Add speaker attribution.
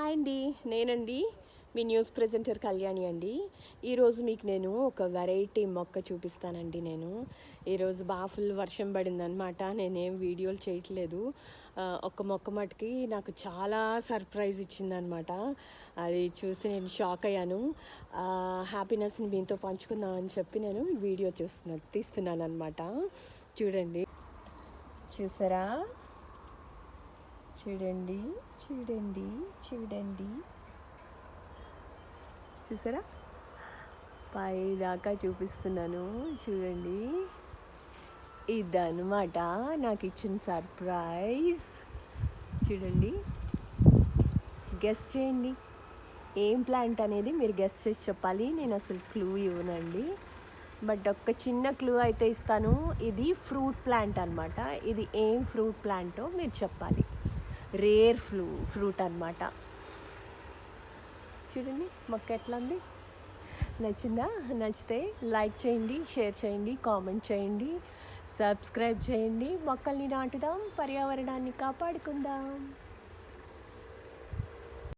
Speaker 1: Hi అండి నేనండి మీ news presenter Kalyani అండి. ఈరోజు మీకు నేను ఒక వెరైటీ మొక్క చూపిస్తానండి నేను. ఈరోజు బాగా ఫుల్ వర్షం పడిందనమాట నేనేం వీడియోలు చేయట్లేదు. ఒక మొక్క మటుకి నాకు చాలా సర్ప్రైజ్ ఇచ్చిందనమాట అది చూసి నేను షాక్ అయ్యాను. హ్యాపీనెస్ని మీతో పంచుకుందామని చెప్పి నేను వీడియో చూస్తున్నా తీస్తున్నాను అనమాట చూడండి. చూసారా? చూడండి చూడండి చూడండి. చూసారా? పై దాకా చూపిస్తున్నాను చూడండి. ఇదన్నమాట నాకు ఇచ్చిన సర్ప్రైజ్ చూడండి. గెస్ చేయండి. ఏం ప్లాంట్ అనేది మీరు గెస్ చేసి చెప్పాలి. నేను అసలు క్లూ ఇవ్వనండి. బట్ ఒక్క చిన్న క్లూ అయితే ఇస్తాను. ఇది ఫ్రూట్ ప్లాంట్ అనమాట ఇది ఏం ఫ్రూట్ ప్లాంటో మీరు చెప్పాలి. రేర్ ఫ్లూ ఫ్రూట్ అనమాట చూడండి మొక్క ఎట్లా ఉంది నచ్చిందా? నచ్చితే లైక్ చేయండి షేర్ చేయండి కామెంట్ చేయండి సబ్స్క్రైబ్ చేయండి. మొక్కల్ని నాటుదాం పర్యావరణాన్ని కాపాడుకుందాం.